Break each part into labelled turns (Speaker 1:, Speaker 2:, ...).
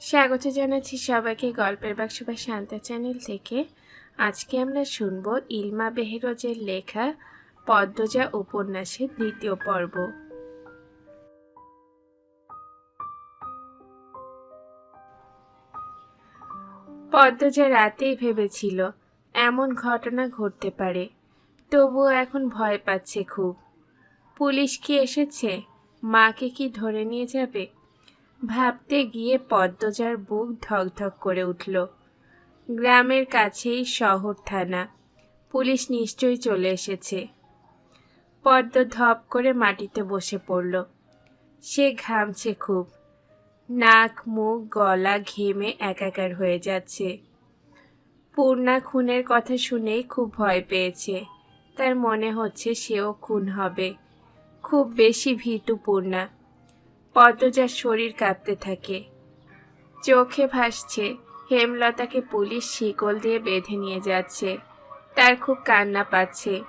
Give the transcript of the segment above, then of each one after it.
Speaker 1: স্বাগত জানাচ্ছি সবাইকে গল্পের বাক্স বা শান্তা চ্যানেল থেকে। আজকে আমরা শুনব ইলমা বেহেরজের লেখা পদ্মজা উপন্যাসের দ্বিতীয় পর্ব। পদ্মজা রাতেই ভেবেছিল, এমন ঘটনা ঘটতে পারে, তবুও এখন ভয় পাচ্ছে খুব। পুলিশ কি এসেছে? মাকে কি ধরে নিয়ে যাবে? ভাবতে গিয়ে পদ্মজার বুক ধকধক করে উঠল। গ্রামের কাছেই শহর থানা পুলিশ নিশ্চয়ই চলে এসেছে। পদ্ম ধপ করে মাটিতে বসে পড়ল। সে ঘামছে খুব। নাক, মুখ, গলা ঘেমে একাকার হয়ে যাচ্ছে। পূর্ণা খুনের কথা শুনেই খুব ভয় পেয়েছে। তার মনে হচ্ছে সেও খুন হবে। খুব বেশি ভীতু পূর্ণা। পদ্মজার শরীর কাঁপতে থাকে। চোখে ভাসছে, হেমলতাকে পুলিশ শিকল দিয়ে বেঁধে নিয়ে যাচ্ছে। তার খুব কান্না পাচ্ছে।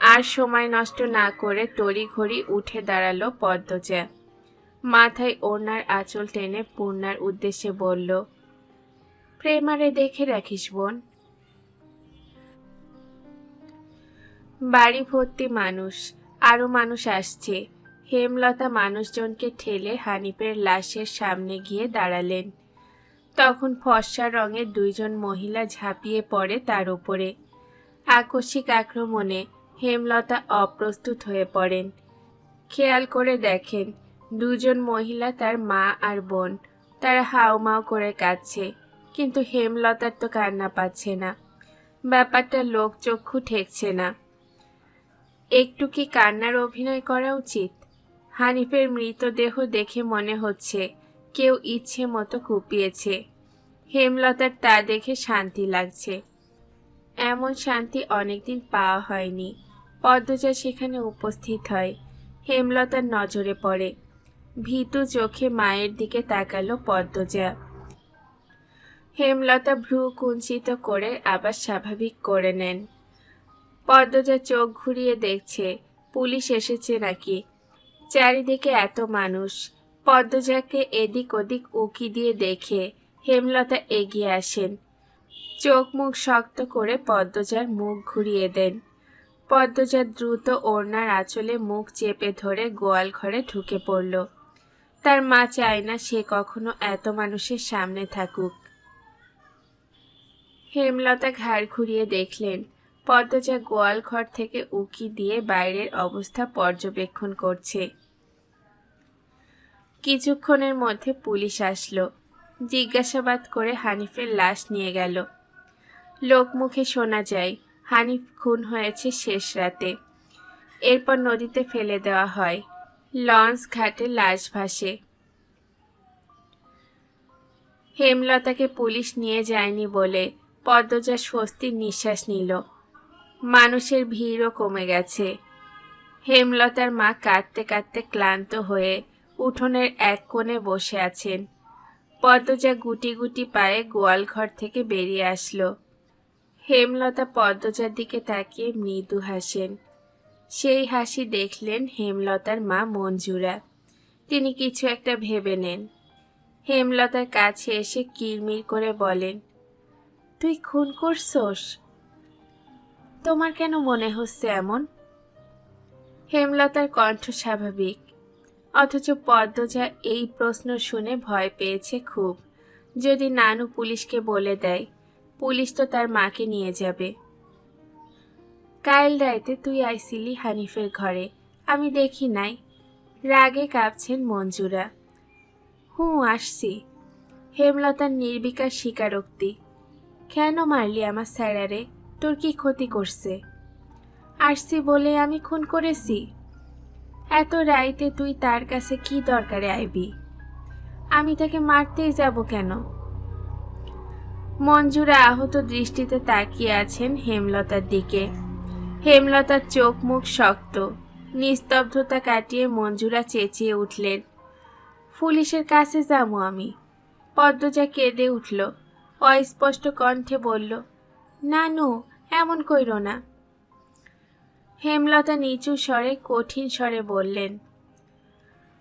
Speaker 1: আর সময় নষ্ট না করে তড়িঘড়ি উঠে দাঁড়াল পদ্মজা। মাথায় ওনার আঁচল টেনে পূর্ণার উদ্দেশ্যে বলল, প্রেমারে দেখে রাখিস বোন। বাড়ি ভর্তি মানুষ আরও মানুষ আসছে। হেমলতা মানুষজনকে ঠেলে হানিফের লাশের সামনে গিয়ে দাঁড়ালেন। তখন ফর্সা রঙের দুইজন মহিলা ঝাঁপিয়ে পড়ে তার উপরে। আকস্মিক আক্রমণে হেমলতা অপ্রস্তুত হয়ে পড়েন। খেয়াল করে দেখেন, দুজন মহিলা তার মা আর বোন। তারা হাউমাউ করে কাঁদছে, কিন্তু হেমলতার তো কান্না পাচ্ছে না। ব্যাপারটা লোকচক্ষু ঠেকছে না। একটু কি কান্নার অভিনয় করা উচিত? হানিফের মৃতদেহ দেখে মনে হচ্ছে কেউ ইচ্ছে মতো কুপিয়েছে। হেমলতার তা দেখে শান্তি লাগছে। এমন শান্তি অনেকদিন পাওয়া হয়নি। পদ্মজা সেখানে উপস্থিত হয়। হেমলতার নজরে পড়ে। ভীতু চোখে মায়ের দিকে তাকালো পদ্মজা। হেমলতা ভ্রু কুঞ্চিত করে আবার স্বাভাবিক করে নেন। পদ্মজা চোখ ঘুরিয়ে দেখছে, পুলিশ এসেছে নাকি? চারিদিকে এত মানুষ। পদ্মজাকে এদিক ওদিক উকি দিয়ে দেখে হেমলতা এগিয়ে আসেন। চোখ মুখ শক্ত করে পদ্মজার মুখ ঘুরিয়ে দেন। পদ্মজা দ্রুত ওড়নার আঁচলে মুখ চেপে ধরে গোয়াল ঘরে ঢুকে পড়ল। তার মা চায় না সে কখনো এত মানুষের সামনে থাকুক। হেমলতা ঘাড় ঘুরিয়ে দেখলেন, পদ্মজা গোয়াল ঘর থেকে উকি দিয়ে বাইরের অবস্থা পর্যবেক্ষণ করছে। কিছুক্ষণের মধ্যে পুলিশ আসলো। জিজ্ঞাসাবাদ করে হানিফের লাশ নিয়ে গেল। লোকমুখে শোনা যায়, হানিফ খুন হয়েছে শেষ রাতে। এরপর নদীতে ফেলে দেওয়া হয়। লঞ্চ ঘাটে লাশ ভাসে। হেমলতাকে পুলিশ নিয়ে যায়নি বলে পদ্মজা স্বস্তির নিঃশ্বাস নিল। মানুষের ভিড়ও কমে গেছে। হেমলতার মা কাঁদতে কাঁদতে ক্লান্ত হয়ে উঠোনের এক কোণে বসে আছেন। পদ্মজা গুটি গুটি পায়ে গোয়াল ঘর থেকে বেরিয়ে আসলো। হেমলতা পদ্মজার দিকে তাকিয়ে মৃদু হাসেন। সেই হাসি দেখলেন হেমলতার মা মঞ্জুরা। তিনি কিছু একটা ভেবে নেন। হেমলতার কাছে এসে কিরমির করে বলেন, তুই খুন করছোস? তোমার কেন মনে হচ্ছে এমন? হেমলতার কণ্ঠ স্বাভাবিক। অথচ পদ্মজা এই প্রশ্ন শুনে ভয় পেয়েছে খুব। যদি নানু পুলিশকে বলে দেয়, পুলিশ তো তার মাকে নিয়ে যাবে। কাল রাইতে তুই আইসিলি হানিফের ঘরে, আমি দেখি নাই। রাগে কাঁপছেন মঞ্জুরা। হুঁ, আসছি। হেমলতার নির্বিকার স্বীকারোক্তি। কেন মারলি আমার স্যারারে? তোর কি ক্ষতি করছে? আসছি বলে আমি খুন করেছি? এত রাইতে তুই তার কাছে কি দরকারে আইবি? আমি তাকে মারতেই যাব কেন? মঞ্জুরা আহত দৃষ্টিতে তাকিয়ে আছেন হেমলতার দিকে। হেমলতার চোখ মুখ শক্ত। নিস্তব্ধতা কাটিয়ে মঞ্জুরা চেঁচিয়ে উঠলেন। পুলিশের কাছে যাব আমি। পদ্মজা কেঁদে উঠল। অস্পষ্ট কণ্ঠে বলল, নানু, এমন কইর না। হেমলতা নিচু স্বরে, কঠিন স্বরে বললেন,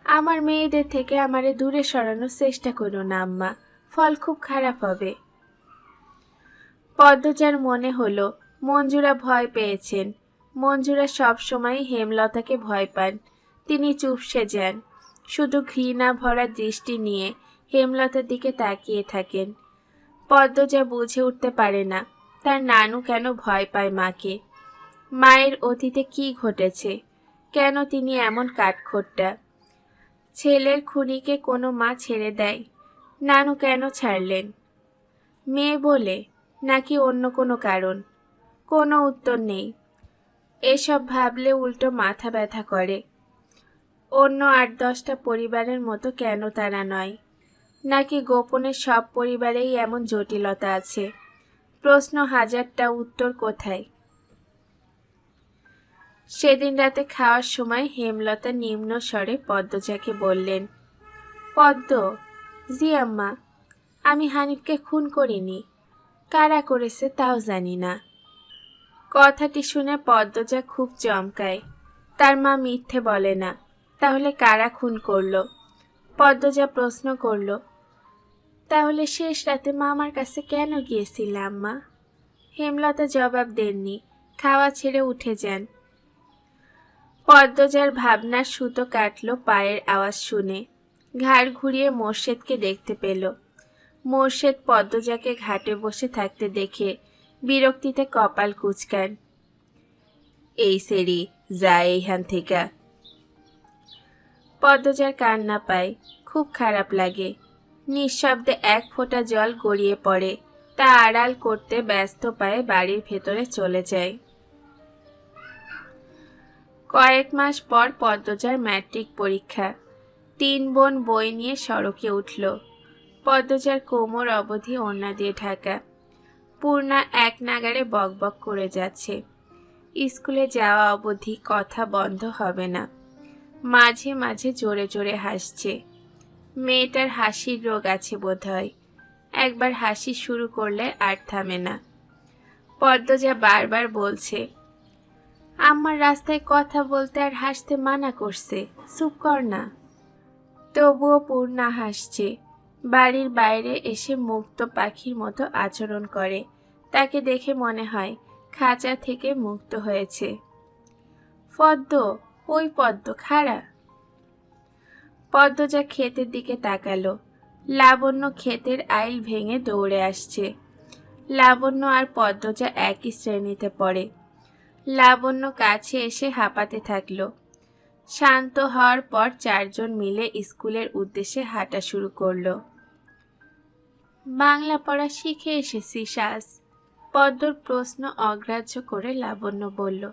Speaker 1: আমার মেয়েদের থেকে আমারে দূরে সরানোর চেষ্টা করো না, আম্মা। ফল খুব খারাপ হবে। পদ্মজার মনে হলো, মঞ্জুরা ভয় পেয়েছেন। মঞ্জুরা সবসময় হেমলতাকে ভয় পান। তিনি চুপসে যান। শুধু ঘৃণা ভরা দৃষ্টি নিয়ে হেমলতার দিকে তাকিয়ে থাকেন। পদ্মজা বুঝে উঠতে পারে না, তার নানু কেন ভয় পায় মাকে। মায়ের অতীতে কি ঘটেছে? কেন তিনি এমন কাঠখোট্টা? ছেলের খুনিকে কোনো মা ছেড়ে দেয়? নানু কেন ছাড়লেন? মেয়ে বলে, নাকি অন্য কোনো কারণ? কোনো উত্তর নেই। এসব ভাবলে উল্টো মাথা ব্যথা করে। অন্য আট দশটা পরিবারের মতো কেন তারা নয়? নাকি গোপনে সব পরিবারেই এমন জটিলতা আছে? প্রশ্ন হাজারটা উত্তর কোথায়? সেদিন রাতে খাওয়ার সময় হেমলতা নিম্ন স্বরে পদ্মজাকে বললেন, পদ্ম, জি আম্মা, আমি হানিফকে খুন করিনি। কারা করেছে তাও জানি না। কথাটি শুনে পদ্মজা খুব চমকায়। তার মা মিথ্যে বলে না, তাহলে কারা খুন করল? পদ্মজা প্রশ্ন করল, তাহলে শেষ রাতে মা আমার কাছে কেন গিয়েছিলাম মা হেমলতা জবাব দেননি, খাওয়া ছেড়ে উঠে যান। পদ্মজার ভাবনার সুতো কাটলো পায়ের আওয়াজ শুনে। ঘাড় ঘুরিয়ে মোর্শেদকে দেখতে পেল। মোর্শেদ পদ্মজাকে ঘাটে বসে থাকতে দেখে বিরক্তিতে কপাল কুচকান। এই সেরি, যা এইখান থেকে। পদ্মজার কান্না পায়, খুব খারাপ লাগে। নিঃশব্দে এক ফোঁটা জল গড়িয়ে পড়ে, তা আড়াল করতে ব্যস্ত পায়ে বাড়ির ভেতরে চলে যায়। কয়েক মাস পর পদ্মজার ম্যাট্রিক পরীক্ষা। তিন বোন বই নিয়ে সড়কে উঠল। পদ্মজার কোমর অবধি ওড়না দিয়ে ঢাকা। পূর্ণা এক নাগারে বকবক করে যাচ্ছে। স্কুলে যাওয়া অবধি কথা বন্ধ হবে না। মাঝে মাঝে জোরে জোরে হাসছে। মেয়েটার হাসির রোগ আছে বোধহয়। একবার হাসি শুরু করলে আর থামে না। পদ্মজা বারবার বলছে আমার রাস্তায় কথা বলতে আর হাসতে মানা করছে। চুপ কর না। তবুও পূর্ণা হাসছে। বাড়ির বাইরে এসে মুক্ত পাখির মতো আচরণ করে। তাকে দেখে মনে হয় খাঁচা থেকে মুক্ত হয়েছে। পদ্ম, ওই পদ্ম খাড়া। পদ্মজা ক্ষেতের দিকে তাকালো। লাবণ্য ক্ষেতের আইল ভেঙে দৌড়ে আসছে। লাবণ্য আর পদ্মজা একই শ্রেণীতে পড়ে। লাবণ্য কাছে এসে হাঁপাতে থাকল। শান্ত হওয়ার পর চারজন মিলে স্কুলের উদ্দেশ্যে হাঁটা শুরু করল। বাংলা পড়া শিখে এসেছি শ্বাস পদ্মর প্রশ্ন অগ্রাহ্য করে লাবণ্য বলল,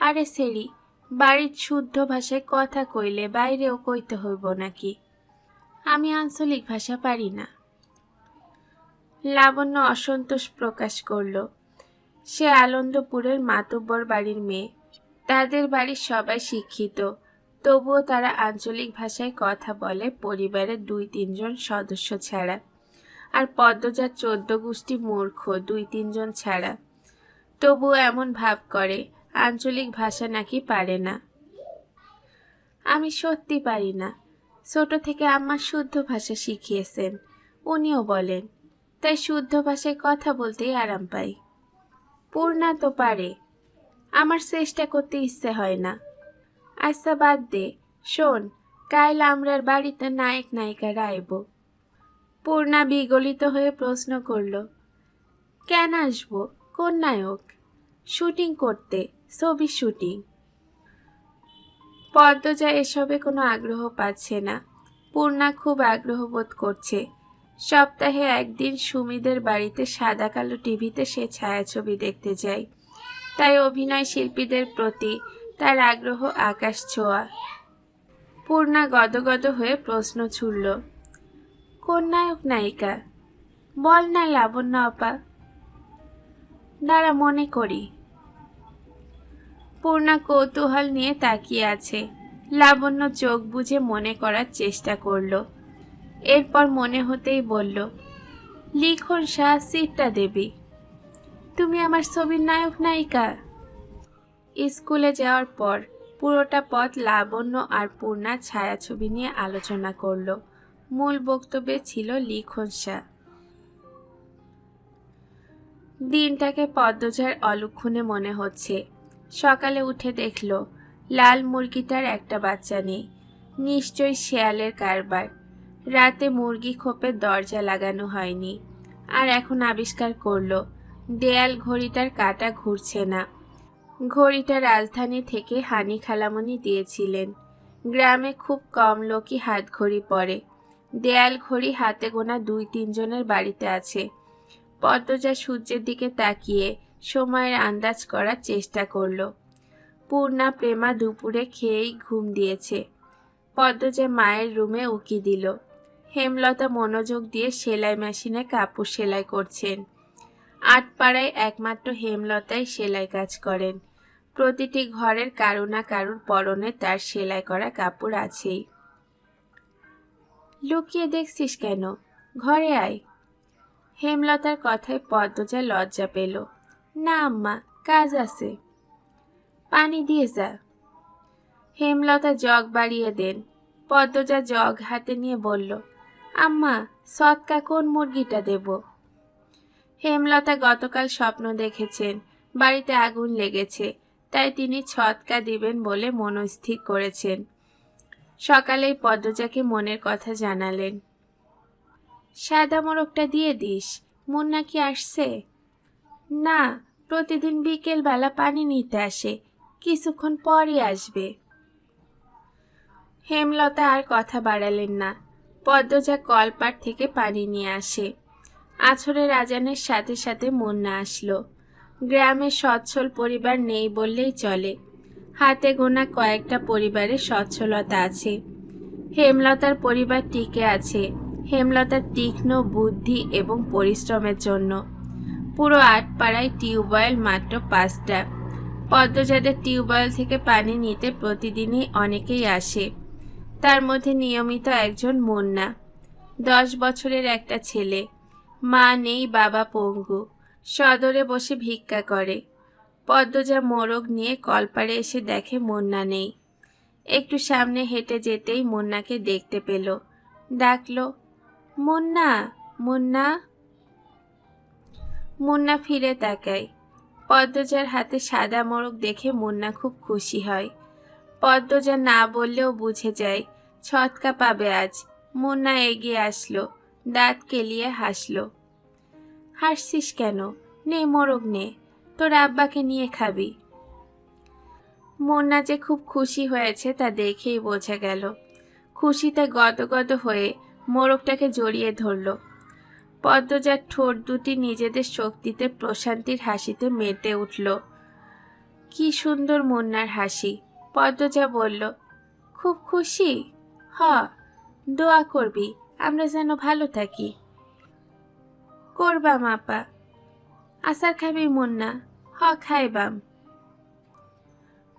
Speaker 1: আরে সেরি, বাড়ির শুদ্ধ ভাষায় কথা কইলে বাইরেও কইতে হইব নাকি? আমি আঞ্চলিক ভাষা পারি না। লাবণ্য অসন্তোষ প্রকাশ করল সে আনন্দপুরের মাতব্বর বাড়ির মেয়ে। তাদের বাড়ির সবাই শিক্ষিত। তবুও তারা আঞ্চলিক ভাষায় কথা বলে, পরিবারের দুই তিনজন সদস্য ছাড়া। আর পদ্মজার চোদ্দ গোষ্ঠী মূর্খ, দুই তিনজন ছাড়া। তবুও এমন ভাব করে, আঞ্চলিক ভাষা নাকি পারে না। আমি সত্যি পারি না। ছোট থেকে আমার শুদ্ধ ভাষা শিখিয়েছেন, উনিও বলেন। তাই শুদ্ধ ভাষায় কথা বলতেই আরাম পাই। পূর্ণা তো পারে। আমার চেষ্টা করতে ইচ্ছে হয় না। আচ্ছা বাদ দে। শোন কাল আমরার বাড়িতে নায়ক নায়িকারা আইব পূর্ণা বিগলিত হয়ে প্রশ্ন করল, কেন আসব? কোন নায়ক? শুটিং করতে, ছবি শুটিং? পদ্মজা এসবে কোনো আগ্রহ পাচ্ছে না। পূর্ণা খুব আগ্রহ বোধ করছে সপ্তাহে একদিন সুমিদের বাড়িতে সাদা কালো টিভিতে সে ছায়াছবি দেখতে যায়। তাই অভিনয় শিল্পীদের প্রতি তার আগ্রহ আকাশ ছোঁয়া। পূর্ণা গদগদ হয়ে প্রশ্ন ছুড়ল কোন নায়ক নায়িকা, বল না লাবণ্য আপা। দাঁড়া, মনে করি। পূর্ণা কৌতূহল নিয়ে তাকিয়ে আছে। লাবণ্য চোখ বুঝে মনে করার চেষ্টা করল। এরপর মনে হতেই বলল, লিখন শাহ, সিটটা দেবী। তুমি আমার ছবির নায়ক, নায়িকা। স্কুলে যাওয়ার পর পুরোটা পথ লাবণ্য আর পূর্ণা ছায়াছবি নিয়ে আলোচনা করল। মূল বক্তব্যে ছিল লিখন শাহ। দিনটাকে পদ্মজার অলক্ষণে মনে হচ্ছে। সকালে উঠে দেখল, লাল মুরগিটার একটা বাচ্চা নেই। নিশ্চয়ই শেয়ালের কারবার। রাতে মুরগি খোপে দরজা লাগানো হয়নি। আর এখন আবিষ্কার করল, দেয়াল ঘড়িটার কাটা ঘুরছে না। ঘড়িটা রাজধানী থেকে হানি খালামনি দিয়েছিলেন। গ্রামে খুব কম লোকই হাত ঘড়ি পরে। দেয়াল ঘড়ি হাতে গোনা দুই তিনজনের বাড়িতে আছে। পদ্মজা সূর্যের দিকে তাকিয়ে সময়ের আন্দাজ করার চেষ্টা করল। পূর্ণা প্রেমা দুপুরে খেয়েই ঘুম দিয়েছে। পদ্মজা মায়ের রুমে উকি দিল। হেমলতা মনোযোগ দিয়ে সেলাই মেশিনে কাপড় সেলাই করছেন। আটপাড়ায় একমাত্র হেমলতাই সেলাই কাজ করেন। প্রতিটি ঘরের কারও না কারুর পরনে তার সেলাই করা কাপড় আছেই। লুকিয়ে দেখছিস কেন? ঘরে আয়। হেমলতার কথায় পদ্মজা লজ্জা পেল। না আম্মা, কাজ আছে। পানি দিয়ে যা। হেমলতা জগ বাড়িয়ে দেন। পদ্মজা জগ হাতে নিয়ে বলল আম্মা, সৎকা কোন মুরগিটা দেব? হেমলতা গতকাল স্বপ্ন দেখেছেন, বাড়িতে আগুন লেগেছে, তাই তিনি ছটকা দিবেন বলে মনস্থির করেছেন। সকালেই পদ্মজাকে মনের কথা জানালেন। সাদা মোরগটা দিয়ে দিস মুন্না কি আসছে? না, প্রতিদিন বিকেল বেলা পানি নিতে আসে, কিছুক্ষণ পরই আসবে। হেমলতা আর কথা বাড়ালেন না পদ্মজা কলপাট থেকে পানি নিয়ে আসে। আছরের আজানের সাথে সাথে মুন্না আসলো। গ্রামে সচ্ছল পরিবার নেই বললেই চলে। হাতে গোনা কয়েকটা পরিবারে সচ্ছলতা আছে। হেমলতার পরিবার টিকে আছে। হেমলতার তীক্ষ্ণ বুদ্ধি এবং পরিশ্রমের জন্য। পুরো আটপাড়ায় টিউবওয়েল মাত্র পাঁচটা। পদ্মজাদের টিউবওয়েল থেকে পানি নিতে প্রতিদিনই অনেকেই আসে। তার মধ্যে নিয়মিত একজন মুন্না। দশ বছরের একটা ছেলে। মা নেই, বাবা পঙ্গু। সদরে বসে ভিক্ষা করে। পদ্মজা মোরগ নিয়ে কলপারে এসে দেখে মুন্না নেই। একটু সামনে হেঁটে যেতেই মুন্নাকে দেখতে পেল। ডাকলো, মুন্না মুন্না? মুন্না ফিরে তাকায়। পদ্মজার হাতে সাদা মোরগ দেখে মুন্না খুব খুশি হয়। পদ্মজা না বললেও বুঝে যায়। ছটকা পাবে আজ। মুন্না এগিয়ে আসলো। দাঁত কেলিয়ে হাসলো। হাসছিস কেন? নে মোরগ নে। তোর আব্বাকে নিয়ে খাবি। মুন্না যে খুব খুশি হয়েছে তা দেখেই বোঝা গেল। খুশিতে গদগদ হয়ে মোরগটাকে জড়িয়ে ধরল। পদ্মজার ঠোঁট দুটি নিজেদের শক্তিতে প্রশান্তির হাসিতে মেতে উঠল। কি সুন্দর মুন্নার হাসি। পদ্মজা বলল, খুব খুশি? হ দোয়া করবি, আমরা যেন ভালো থাকি। করবাম আপা। আসার খাবি মুন্না, হ, খাইবাম।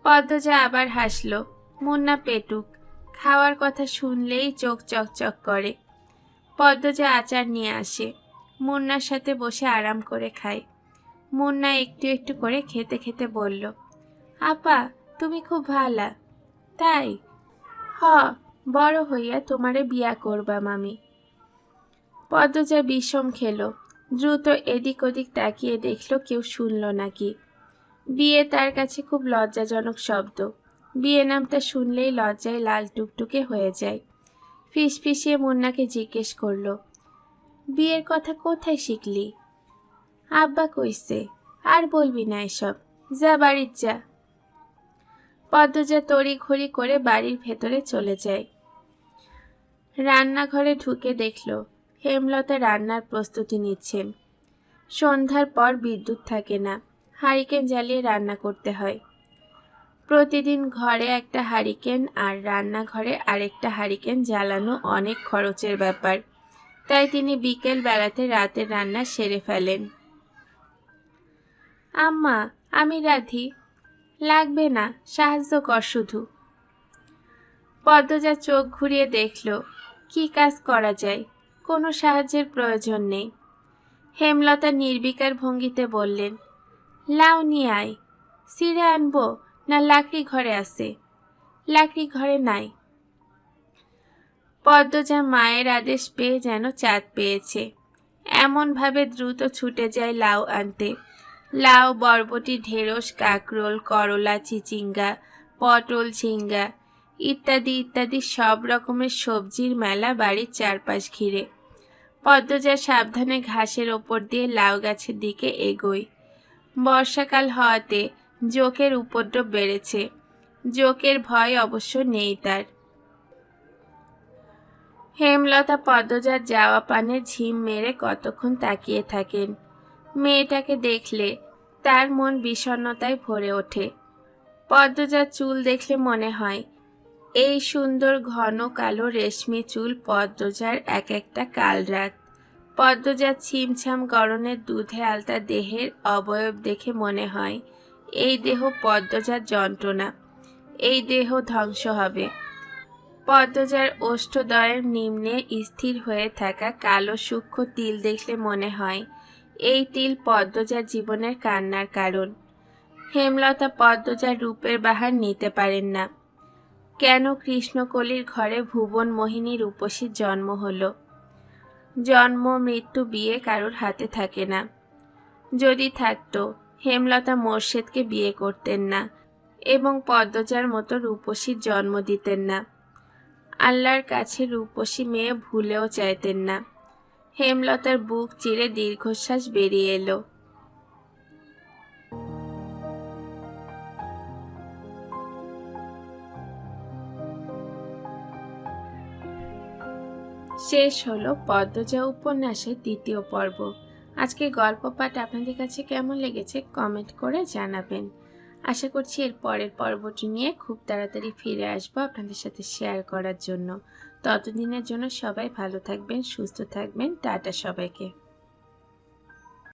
Speaker 1: পদ্মজা আবার হাসল, মুন্না পেটুক, খাওয়ার কথা শুনলেই চোখ চকচক করে। পদ্মজা আচার নিয়ে আসে, মুন্নার সাথে বসে আরাম করে খায়। মুন্না একটু একটু করে খেতে খেতে বলল, আপা তুমি খুব ভালা। তাই? হ, বড় হইয়া তোমারে বিয়া করবাম আমি। পদ্মজা বিষম খেলো। দ্রুত এদিক ওদিক তাকিয়ে দেখল কেউ শুনল নাকি। বিয়ে তার কাছে খুব লজ্জাজনক শব্দ। বিয়ে নামটা শুনলেই লজ্জায় লাল টুকটুকে হয়ে যায়। ফিস ফিসিয়ে মুন্নাকে জিজ্ঞেস করল, বিয়ের কথা কোথায় শিখলি? আব্বা কইছে, আর বলবি না এসব। যা বাড়ির যা। পদ্মজা তড়ি ঘড়ি করে বাড়ির ভেতরে চলে যায়। রান্নাঘরে ঢুকে দেখল, হেমলতা রান্নার প্রস্তুতি নিচ্ছেন সন্ধ্যার পর বিদ্যুৎ থাকে না, হারিকেন জ্বালিয়ে রান্না করতে হয়। প্রতিদিন ঘরে একটা হারিকেন আর রান্নাঘরে আরেকটা হারিকেন জ্বালানো অনেক খরচের ব্যাপার, তাই তিনি বিকেল বেলাতে রাতের রান্না সেরে ফেলেন। আম্মা, আমি রাধি লাগবে না, সাহায্য কর শুধু। পদ্মজা চোখ ঘুরিয়ে দেখল, কি কাজ করা যায়, কোনো সাহায্যের প্রয়োজন নেই। হেমলতা নির্বিকার ভঙ্গিতে বললেন লাউ নিয়ে আয় সিঁড়ে আনব, না লাকড়ি ঘরে আছে। লাকড়ি ঘরে নাই। পদ্মজা মায়ের আদেশ পেয়ে যেন চাঁদ পেয়েছে। এমনভাবে দ্রুত ছুটে যায় লাউ আনতে। লাউ, বরবটি, ঢেঁড়স, কাকরোল, করলা, চিচিঙ্গা, পটল ঝিঙ্গা ইত্যাদি ইত্যাদি সব রকমের সবজির মেলা বাড়ির চারপাশ ঘিরে। পদ্মজা সাবধানে ঘাসের ওপর দিয়ে লাউ গাছের দিকে এগোয়। বর্ষাকাল হওয়াতে জোকের উপদ্রব বেড়েছে। জোকের ভয় অবশ্য নেই তার। হেমলতা পদ্মজার যাওয়া পানে ঝিম মেরে কতক্ষণ তাকিয়ে থাকেন? মেয়েটাকে দেখলে তার মন বিষণ্ণতায় ভরে ওঠে। পদ্মজার চুল দেখলে মনে হয়, এই সুন্দর ঘন কালো রেশমি চুল পদ্মজার এক একটা কালরাত। পদ্মজার ছিমছাম গরনের দুধে আলতা দেহের অবয়ব দেখে মনে হয়, এই দেহ পদ্মজার যন্ত্রণা, এই দেহ ধ্বংস হবে। পদ্মজার ওষ্ঠদয়ের নিম্নে স্থির হয়ে থাকা কালো সূক্ষ্ম তিল দেখলে মনে হয় এই তিল পদ্মজার জীবনের কান্নার কারণ। হেমলতা পদ্মজার রূপের বাহার নিতে পারেন না। কেন কৃষ্ণকলির ঘরে ভুবন মোহিনী রূপসীর জন্ম হলো? জন্ম, মৃত্যু, বিয়ে কারোর হাতে থাকে না। যদি থাকতো, হেমলতা মোর্শেদকে বিয়ে করতেন না এবং পদ্মজার মতো রূপসীর জন্ম দিতেন না। আল্লাহর কাছে রূপসী মেয়ে ভুলেও চাইতেন না। হেমলতার বুক চিরে দীর্ঘশ্বাস বেরিয়ে এলো। শেষ হলো পদ্মজা উপন্যাসের দ্বিতীয় পর্ব। আজকের গল্প পাঠ আপনাদের কাছে কেমন লেগেছে কমেন্ট করে জানাবেন। আশা করছি এর পরের পর্বটি নিয়ে খুব তাড়াতাড়ি ফিরে আসব আপনাদের সাথে শেয়ার করার জন্য। ততদিনের জন্য সবাই ভালো থাকবেন সুস্থ থাকবেন। টাটা সবাইকে।